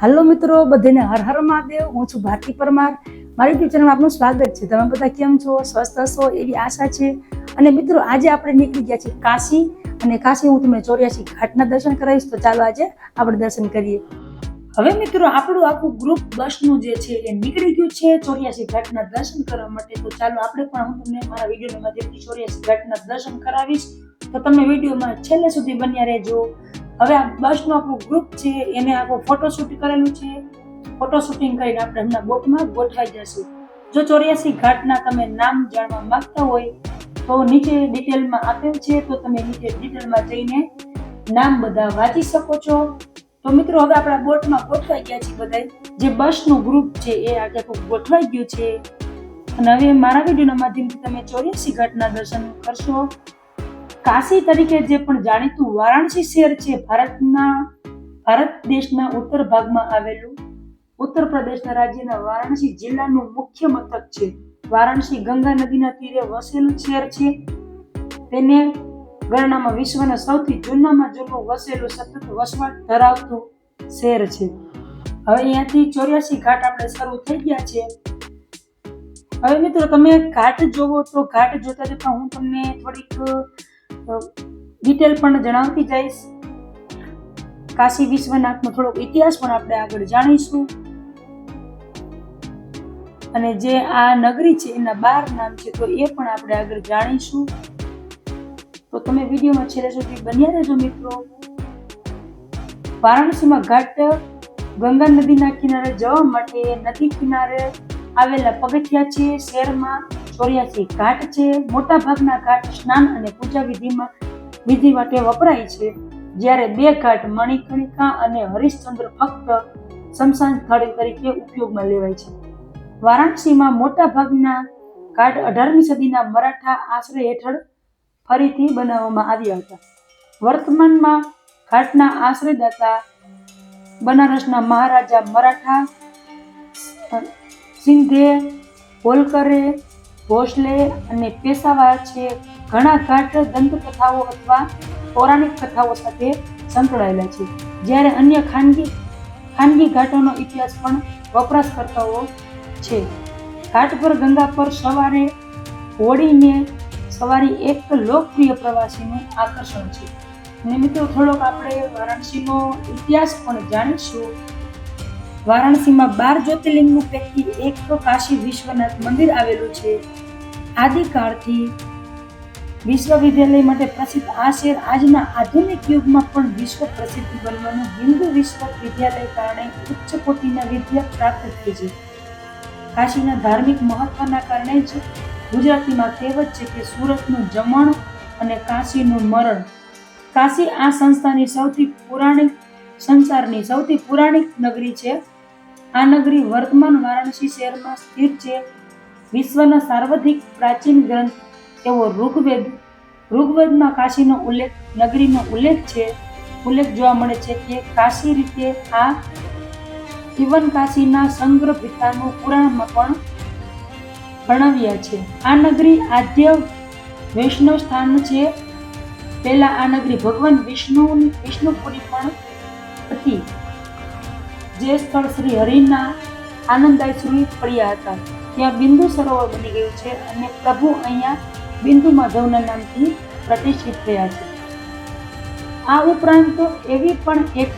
હાલો મિત્રો, બધાને હર હર મહાદેવ, હું છું ભારતી પરમાર. મારી યુટ્યુબ આપનું સ્વાગત છે. તમે બધા કેમ છો? સ્વસ્થ હશો એવી આશા છે. અને મિત્રો, આજે આપણે નીકળી ગયા છીએ કાશી. અને કાશી હું તમને ચોર્યાસી ઘાટના દર્શન કરાવીશ. તો ચાલો આજે આપણે દર્શન કરીએ. હવે મિત્રો, આપણું આખું ગ્રુપ બસનું જે છે એ નીકળી ગયું છે ચોર્યાસી ઘાટના દર્શન કરવા માટે. તો ચાલો આપણે પણ હું તમને મારા વિડીયોના માધ્યમથી ચોર્યાસી ઘાટના દર્શન કરાવીશ. તો તમે વિડીયોમાં છેલ્લે સુધી બન્યા રહેજો. હવે આ બસનું આપણું ગ્રુપ છે, એને આખું ફોટોશૂટ કરેલું છે. ફોટોશૂટિંગ કરીને આપણે એમના બોટમાં ગોઠવાઈ જશું જો ચોર્યાસી ઘાટના તમે નામ જાણવા માંગતા હોય, તો નીચે ડિટેલમાં આપેલ છે, તો તમે નીચે ડિટેલમાં જઈને નામ બધા વાંચી શકો છો. તો મિત્રો, હવે આપણા બોટમાં ગોઠવાઈ ગયા છે બધા જે બસનું ગ્રુપ છે, એ આગળ ખૂબ ગોઠવાઈ ગયું છે. અને હવે મારા વિડીયોના માધ્યમથી તમે ચોર્યાસી ઘાટના દર્શન કરશો. કાશી તરીકે જે પણ જાણીતું વારાણસી શહેર છે, ભારતના, ભારત દેશના ઉત્તર ભાગમાં આવેલું, ઉત્તર પ્રદેશના રાજ્યના વારાણસી જિલ્લાનું મુખ્ય મથક છે. વારાણસી ગંગા નદીના તીરે વસેલું શહેર છે. તેને ગણનામાં વિશ્વના સૌથી જૂનામાં જૂનું વસેલું સતત વસવાટ ધરાવતું શહેર છે. હવે અહીંયાથી ચોર્યાસી ઘાટ આપણે શરૂ થઈ ગયા છે. હવે મિત્રો તમે ઘાટ જોવો તો ઘાટ જોતા જોતા હું તમને થોડીક ડિટેલ પણ જણાવતી જઈશ. કાશી વિશ્વનાથનો થોડોક ઇતિહાસ પણ આપણે આગળ જાણીશું. અને જે આ નગરી છે, એના બાર નામ છે, તો એ પણ આપણે આગળ જાણીશું. તો તમે વિડીયોમાં છેલ્લે સુધી બન્યા રહેજો મિત્રો. વારાણસીમાં ઘાટ, ગંગા નદીના કિનારે જવા માટે નદી કિનારે આવેલા પગથિયા છે શહેરમાં ચોર્યાસી ઘાટ છે. મોટા ભાગના ઘાટ સ્નાન અને પૂજા વિધિમાં વિધિ માટે વપરાય છે. જ્યારે બે ઘાટ મણિકર્ણિકા અને હરિશ્ચંદ્ર ફક્ત શમશાન સ્થળ તરીકે ઉપયોગમાં લેવાય છે. વારાણસીમાં મોટા ભાગના ઘાટ અઢારમી સદીના મરાઠા આશ્રય હેઠળ ફરીથી બનાવવામાં આવ્યા હતા. વર્તમાનમાં ઘાટના આશ્રયદાતા બનારસના મહારાજા મરાઠા સિંધે હોલકરે ભોસલે અને પેશાવા છે. ઘણા ઘાટ દંતકથાઓ અથવા પૌરાણિક કથાઓ સાથે સંકળાયેલા છે. જ્યારે અન્ય ખાનગી ખાનગી ઘાટોનો ઇતિહાસ પણ વપરાશકર્તાઓ છે. ઘાટ પર ગંગા પર સવારે હોળીને સવારી એક લોકપ્રિય પ્રવાસીનું આકર્ષણ છે. અને મિત્રો, થોડોક આપણે વારાણસીનો ઇતિહાસ પણ જાણીશું. વારાણસીમાં બાર જ્યોતિર્લિંગનું પૈકી એક કાશી વિશ્વનાથ મંદિર આવેલું છે. આદિકાળથી વિશ્વવિદ્યાલય માટે પ્રસિદ્ધ આ શહેર આજના આધુનિક યુગમાં પણ વિશ્વ પ્રસિદ્ધ બનવાનું હિન્દુ વિશ્વવિદ્યાલય કારણે ઉચ્ચ કોટીના વિદ્યા પ્રાપ્ત થઈ છે. કાશીના ધાર્મિક મહત્વના કારણે જ ગુજરાતીમાં કહેવત છે કે સુરતનું જમણ અને કાશીનું મરણ. કાશી આ સંસ્થાની સૌથી પુરાણિક સંસારની સૌથી પુરાણિક નગરી છે. આ નગરી વર્તમાન વારાણસી શહેરમાં સ્થિત છે. વિશ્વના સાર્વધિક પ્રાચીન ગ્રંથ. એવો ઋગ્વેદ. ઋગ્વેદમાં કાશીનો ઉલ્લેખ, નગરીનો ઉલ્લેખ છે. ઉલ્લેખ જોવા મળે છે કે કાશી રીતે આ જીવન કાશીના સંગ્રહ પિતાનું પુરાણમાં પણ વર્ણવ્યા છે. આ નગરી આદ્ય વૈષ્ણવ સ્થાન છે. પહેલા આ નગરી ભગવાન વિષ્ણુ વિષ્ણુપુરી પણ હતી. જે સ્થળ શ્રી હરિના આનંદાય શ્રી પડ્યા હતા, ત્યાં બિંદુ સરોવર બની ગયું છે અને પ્રભુ અહીંયા બિંદુ માધવના નામથી પ્રતિષ્ઠિત થયા છે. આ ઉપરાંત એવી પણ એક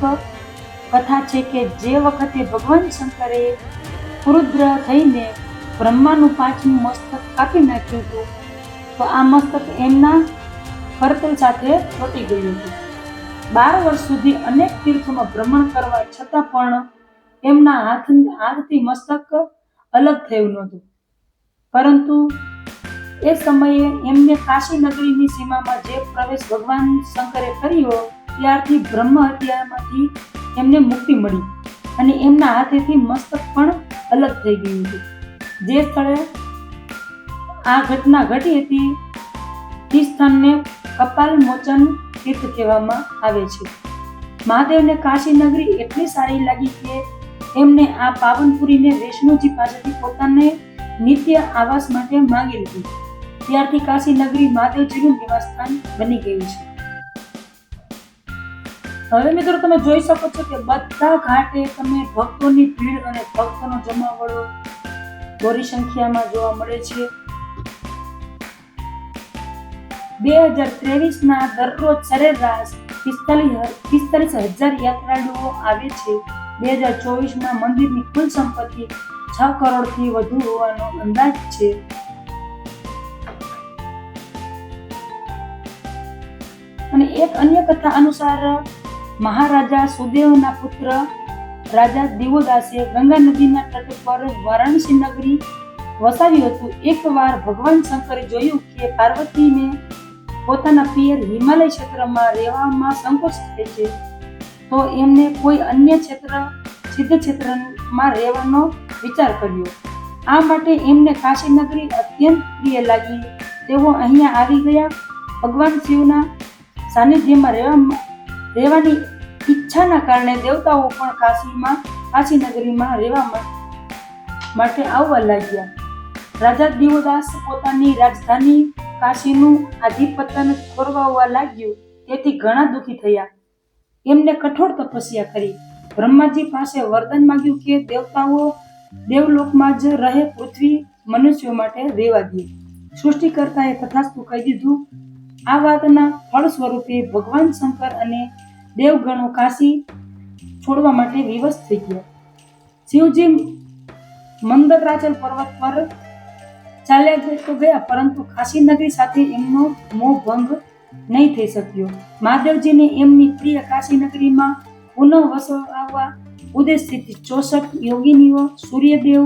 કથા છે કે જે વખતે ભગવાન શંકરે ક્રુદ્ર થઈને બ્રહ્માનું પાંચમું મસ્તક કાપી નાખ્યું હતું, તો આ મસ્તક એમના કરતલ સાથે ચોટી ગયું હતું. બાર વર્ષ સુધી અનેક તીર્થોમાં ભ્રમણ કરવા છતાં પણ એમના હાથ હાથથી મસ્તક અલગ થયું નહોતું. પરંતુ એ સમયે એમને કાશી નગરીની સીમામાં જે પ્રવેશ ભગવાન શંકરે કર્યો, ત્યારથી બ્રહ્મ હત્યામાંથી એમને મુક્તિ મળી અને એમના હાથેથી મસ્તક પણ અલગ થઈ ગયું હતું. જે સ્થળે આ ઘટના ઘટી હતી તે સ્થાનને કપાલ મોચન તીર્થ કહેવામાં આવે છે. મહાદેવને કાશી નગરી એટલી સારી લાગી કે એમને આ પાવનપુરીને વૈષ્ણવજી પાસેથી પોતાને નિત્ય આવાસ માટે માંગી લીધું. ત્યારથી કાશી નગરી મહાદેવજીનું નિવાસસ્થાન બની ગયું છે. હવે મિત્રો તમે જોઈ શકો છો કે બધા ઘાટે તમે ભક્તોની ભીડ અને ભક્તોનો જમાવડો બોરી સંખ્યામાં જોવા મળે છે. બે હજાર ત્રેવીસના દરરોજ સરેરાશ પિસ્તાલીસ પિસ્તાલીસ હજાર યાત્રાળુઓ આવે છે. બે હજાર ચોવીસમાં મંદિરની કુલ સંપત્તિ છ કરોડથી વધુ હોવાનો અંદાજ છે. અને એક અન્ય કથા અનુસાર મહારાજા સુદેવના પુત્ર રાજા દિવોદાસે ગંગા નદીના તટ પર વારાણસી નગરી વસાવ્યું હતું. એકવાર ભગવાન શંકરે જોયું કે પાર્વતીને પોતાના પિયર હિમાલય ક્ષેત્રમાં રહેવામાં સંકોચ થાય છે, તો એમને કોઈ અન્ય ક્ષેત્ર, સિદ્ધ ક્ષેત્રમાં રહેવાનો વિચાર કર્યો. આ માટે એમને કાશી નગરી અત્યંત પ્રિય લાગી. તેઓ અહીંયા આવી ગયા. ભગવાન શિવના સાનિધ્યમાં રહેવા રહેવાની ઈચ્છાના કારણે દેવતાઓ પણ કાશીમાં, કાશી નગરીમાં રહેવા માટે આવવા લાગ્યા. રાજા દિવોદાસ પોતાની રાજધાની કાશીનું આધિપતન ખોરવાવવા લાગ્યું, તેથી ઘણા દુઃખી થયા. એમને કઠોર તપસ્યા કરી. બ્રહ્માજી પાસે વરદાન માંગ્યું કે દેવતાઓ દેવલોકમાં જ રહે, પૃથ્વી મનુષ્યો માટે રહેવા દે. સૃષ્ટિકર્તાએ તથાસ્તુ કહી દીધું, આ વાતના ફળ સ્વરૂપે ભગવાન શંકર અને દેવગણો કાશી છોડવા માટે વિવશ થઈ ગયા. શિવજી મંદરાચલ પર્વત પર ચાલ્યા તો ગયા, પરંતુ કાશી નગરી સાથે એમનો મોહ ભંગ નહીં થઈ શક્યો. મહાદેવજીને એમની પ્રિય કાશી નગરીમાં પુનઃ વસવાવા ઉદ્દેશથી ચોસઠ યોગિનીઓ સૂર્યદેવ,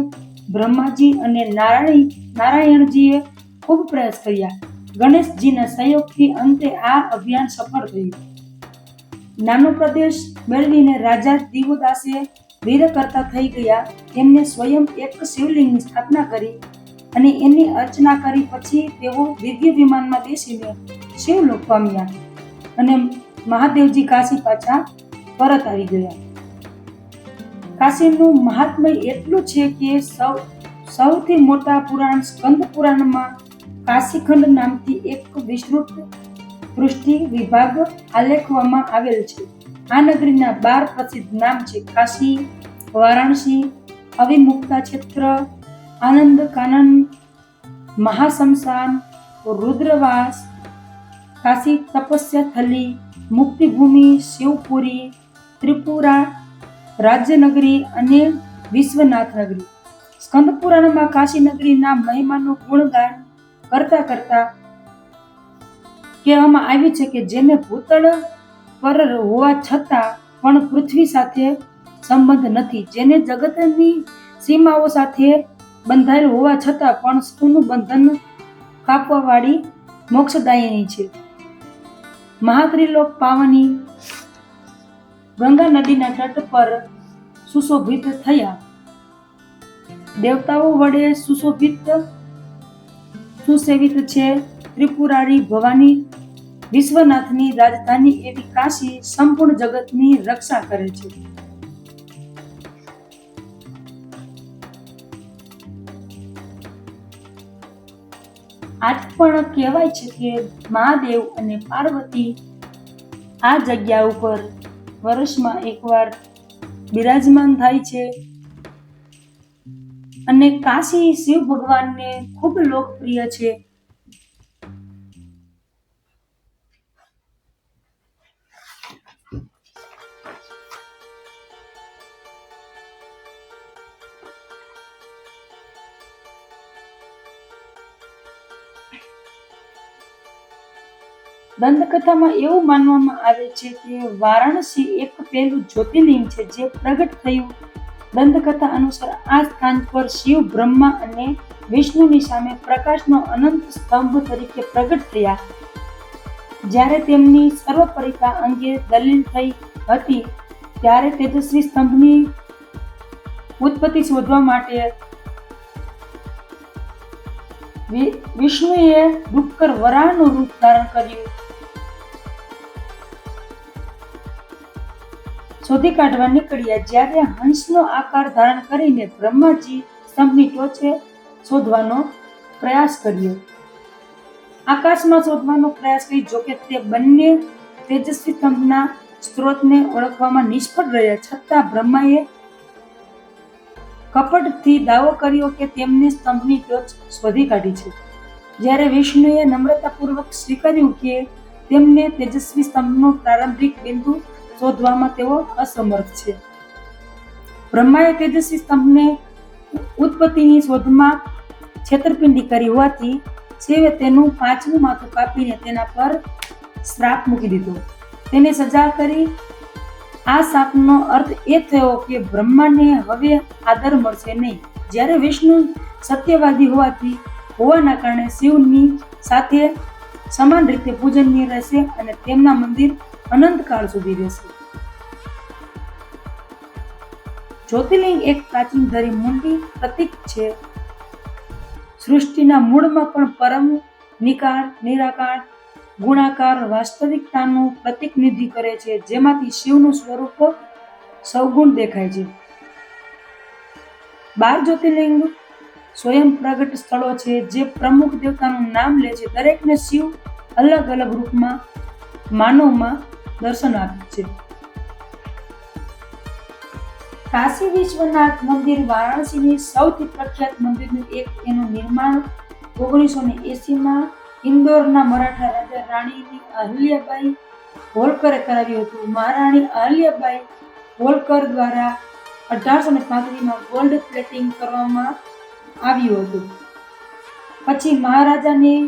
બ્રહ્માજી અને નારાયણ, નારાયણજીએ ખૂબ પ્રયાસ કર્યા. ગણેશજીના સહયોગથી અંતે આ અભિયાન સફળ થયું. નાનો પ્રદેશ મેળવીને રાજા દિવોદાસે વીર કરતા થઈ ગયા. તેમને સ્વયં એક શિવલિંગની સ્થાપના કરી અને એની અર્ચના કરી પછી તેઓ દિવ્ય વિમાનમાં બેસીને શિવલોક પામ્યા અને મહાદેવજી કાશી પાછા પરત આવી ગયા. કાશીનું મહાત્મય એટલું છે કે સૌ, સૌથી મોટા પુરાણ સ્કંદ પુરાણમાં કાશીખંડ નામથી એક વિસ્તૃત પૃષ્ઠિ વિભાગ આલેખવામાં આવેલ છે. આ નગરીના બાર પ્રસિદ્ધ નામ છે કાશી, વારાણસી અવિમુક્તા ક્ષેત્ર આનંદ કાનન, મહાશમશાન, રુદ્રવાસ, કાશી તપસ્યા થલી, મુક્તિભૂમિ, શિવપુરી, ત્રિપુરા, રાજ્યનગરી અને વિશ્વનાથ નગરી સ્કંદ પુરાણમાં કાશી નગરીના મહિમાનું ગુણગાન કરતા કરતા કહેવામાં આવ્યું છે કે જેને ભૂતળ પર હોવા છતાં પણ પૃથ્વી સાથે સંબંધ નથી, જેને જગતની સીમાઓ સાથે બંધાયેલ હોવા છતાં પણ સ્તુનું બંધન કાપવાવાળી મોક્ષદાયિની છે. મહાત્રિલોક પાવની ગંગા નદીના તટ પર સુશોભિત થયા. દેવતાઓ વડે સુશોભિત સુસેવિત છે. ત્રિપુરારી ભવાની વિશ્વનાથની રાજધાની એવી કાશી સંપૂર્ણ જગતની રક્ષા કરે છે. આજ પણ કહેવાય છે કે મહાદેવ અને પાર્વતી આ જગ્યા ઉપર વર્ષમાં એકવાર બિરાજમાન થાય છે. અને કાશી શિવ ભગવાનને ખૂબ લોકપ્રિય છે. દંતકથામાં એવું માનવામાં આવે છે કે વારાણસી એક પહેલું જ્યોતિર્લિંગ છે જે પ્રગટ થયું. દંતકથા અનુસાર આ સ્થાન પર શિવ, બ્રહ્મા અને વિષ્ણુની સામે પ્રકાશનો અનંત સ્તંભ તરીકે પ્રગટ થયા. જ્યારે તેમની સર્વપરિતા અંગે દલીલ થઈ હતી, ત્યારે તેજસ્વી સ્તંભની ઉત્પત્તિ શોધવા માટે વિષ્ણુએ ડુક્કર વરાહનું રૂપ ધારણ કર્યું. શોધી કાઢવા નીકળ્યા જ્યારે હંસનો આકાર ધારણ કરીને બ્રહ્માજી સ્તંભની ટોચે શોધવાનો પ્રયાસ કર્યો. આકાશમાં શોધવાનો પ્રયાસ કરી જોકે તે બંને તેજસ્વી સ્તંભના સ્ત્રોતને ઓળખવામાં નિષ્ફળ રહ્યા. છતાં બ્રહ્માએ કપટથી દાવો કર્યો કે તેમને સ્તંભની ટોચ શોધી કાઢી છે. જ્યારે વિષ્ણુએ નમ્રતાપૂર્વક સ્વીકાર્યું કે તેમને તેજસ્વી સ્તંભનો પ્રારંભિક બિંદુ શોધવામાં તેઓ અસમર્થ છે. બ્રહ્માએ તેજસ્વી સ્તંભને ઉત્પત્તિની શોધમાં છેતરપિંડી કરી હોવાથી શિવે તેનું પાંચમું માથું કાપીને તેના પર શ્રાપ મૂકી દીધો. તેને સજા કરી. આ શાપનો અર્થ એ થયો કે બ્રહ્માને હવે આદર મળશે નહીં. જ્યારે વિષ્ણુ સત્યવાદી હોવાથી, હોવાના કારણે શિવની સાથે સમાન રીતે પૂજનીય રહેશે અને તેમના મંદિર અનંતકાળ સુધી રહેશે. જ્યોતિર્લિંગ એક પ્રાચીન ધરી મૂંડી પ્રતીક છે. સૃષ્ટિના મૂળમાં પણ પરમ નિકાર નિરાકાર, ગુણાકાર, વાસ્તવિકતાનું પ્રતિનિધિ કરે છે, જેમાંથી શિવનું સ્વરૂપ સૌગુણ દેખાય છે. બાર જ્યોતિર્લિંગ સ્વયં પ્રગટ સ્થળો છે, જે પ્રમુખ દેવતાનું નામ લે છે. દરેકને શિવ અલગ અલગ રૂપમાં માનવમાં દર્શન આપે છે. કાશી વિશ્વનાથ મંદિર વારાણસીની સૌથી પ્રખ્યાત મંદિરનું એક એનું નિર્માણ ઓગણીસો ને એસીમાં ઇન્દોરના મરાઠા રાજા રાણીની અહલ્યાબાઈ હોલકરે કરાવ્યું હતું. મહારાણી અહલ્યાબાઈ હોલકર દ્વારા અઢારસો ને પાંત્રીસમાં ગોલ્ડ પ્લેટિંગ કરવામાં આવ્યું હતું. પછી મહારાજાની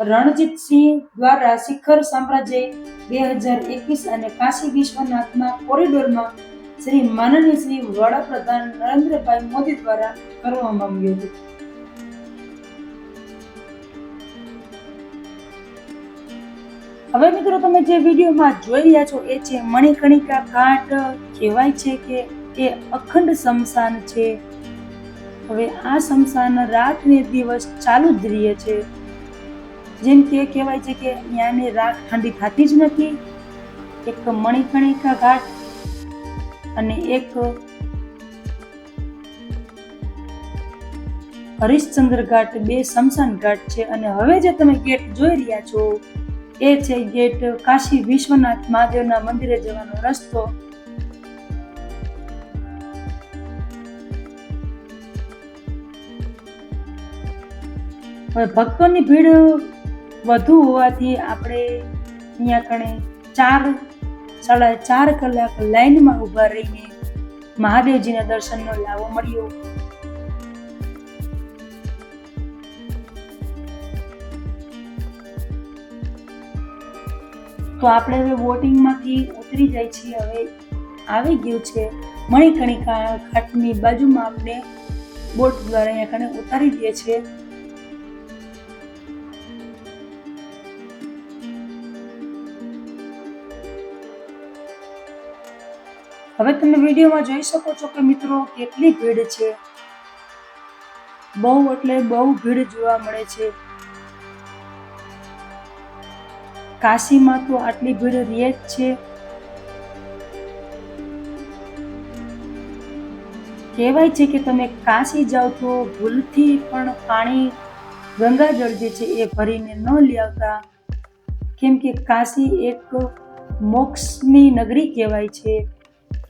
રણજીતસિંહ દ્વારા શિખર સામ્રાજ્ય બે હજાર એકવીસ અને કાશી વિશ્વનાથના કોરિડોરમાં શ્રી માનનીય શ્રી વડાપ્રધાન નરેન્દ્રભાઈ મોદી દ્વારા કરવામાં આવ્યું હતું. હવે મિત્રો તમે જે વિડીયોમાં જોઈ રહ્યા છો એ છે મણિકણિકા ઘાટ. કહેવાય છે કે એ અખંડ શમશાન છે. હવે આ શમશાન રાત ને દિવસ ચાલુ જ રહે છે. જેમ કે કહેવાય છે કે ત્યાંની રાખ ઠંડી થતી જ નથી, એક મણિકણિકા ઘાટ અને એક હરિશ્ચંદ્ર ઘાટ, બે શમશાન ઘાટ છે. અને હવે જે તમે ગેટ જોઈ રહ્યા છો, એ છે ગેટ કાશી વિશ્વનાથ મહાદેવના મંદિરે જવાનો રસ્તો. હવે ભક્તોની ભીડ વધુ હોવાથી આપણે અહીંયા કણે ચાર, સાડા ચાર કલાક લાઈનમાં ઊભા રહીને મહાદેવજીના દર્શનનો લાવો મળ્યો. તો આપણે હવે બોટિંગમાંથી ઉતરી જાય છીએ. હવે આવી ગયું છે. મણિકણિકા ઘાટની બાજુમાં આપણે બોટ દ્વારા અહીંયા કણે ઉતારી દઈએ છીએ. હવે તમે વિડીયોમાં જોઈ શકો છો કે મિત્રો કેટલી ભીડ છે. બહુ એટલે બહુ ભીડ જોવા મળે છે. કાશીમાં તો આટલી ભીડ રહે જ છે. કહેવાય છે કે તમે કાશી જાઓ તો ભૂલથી પણ પાણી ગંગાજળ જે છે એ ભરીને ન લઈ આવતા. કેમ કે કાશી એક મોક્ષની નગરી કહેવાય છે.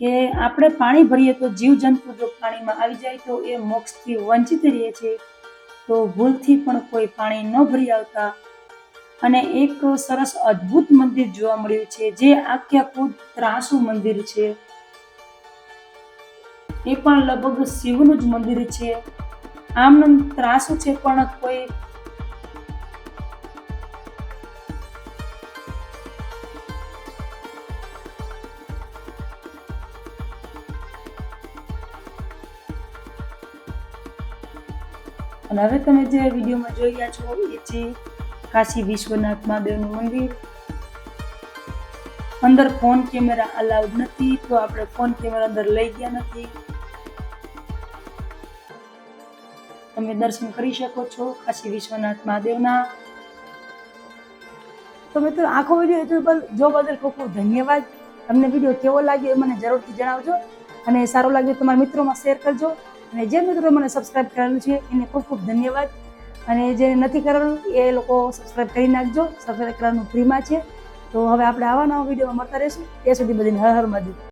કે આપણે પાણી ભરીએ તો જીવજંતુ જો પાણીમાં આવી જાય તો એ મોક્ષથી વંચિત રહે છે. તો ભૂલથી પણ કોઈ પાણી ન ભરી આવતા. અને એક સરસ અદ્ભુત મંદિર જોવા મળ્યું છે, જે આખ્યા આખું ત્રાસુ મંદિર છે. એ પણ લગભગ શિવનું જ મંદિર છે. આમ ત્રાસુ છે પણ કોઈ અને હવે તમે જે વિડીયોમાં જોઈ રહ્યા છો એ છે કાશી વિશ્વનાથ મહાદેવનું મંદિર. અંદર ફોન કેમેરા અલાઉડ નથી, તો આપણે ફોન કેમેરા અંદર લઈ ગયા નથી. તમે દર્શન કરી શકો છો કાશી વિશ્વનાથ મહાદેવના. તો મિત્રો, આખો વીડિયો યુટ્યુબ જો બદલ ખૂબ ખૂબ ધન્યવાદ. તમને વીડિયો કેવો લાગ્યો એ મને જરૂરથી જણાવજો અને સારો લાગ્યો તમારા મિત્રોમાં શેર કરજો. અને જે મિત્રો મને સબસ્ક્રાઇબ કરેલું છે, એને ખૂબ ખૂબ ધન્યવાદ. અને જે નથી કરેલું, એ લોકો સબસ્ક્રાઇબ કરી નાખજો. સબસ્ક્રાઇબ કરવાનું ફ્રીમાં છે. તો હવે આપણે આવા નવા વિડીયોમાં મળતા રહેશું. ત્યાં સુધી બધીને હર હર મહાદેવ.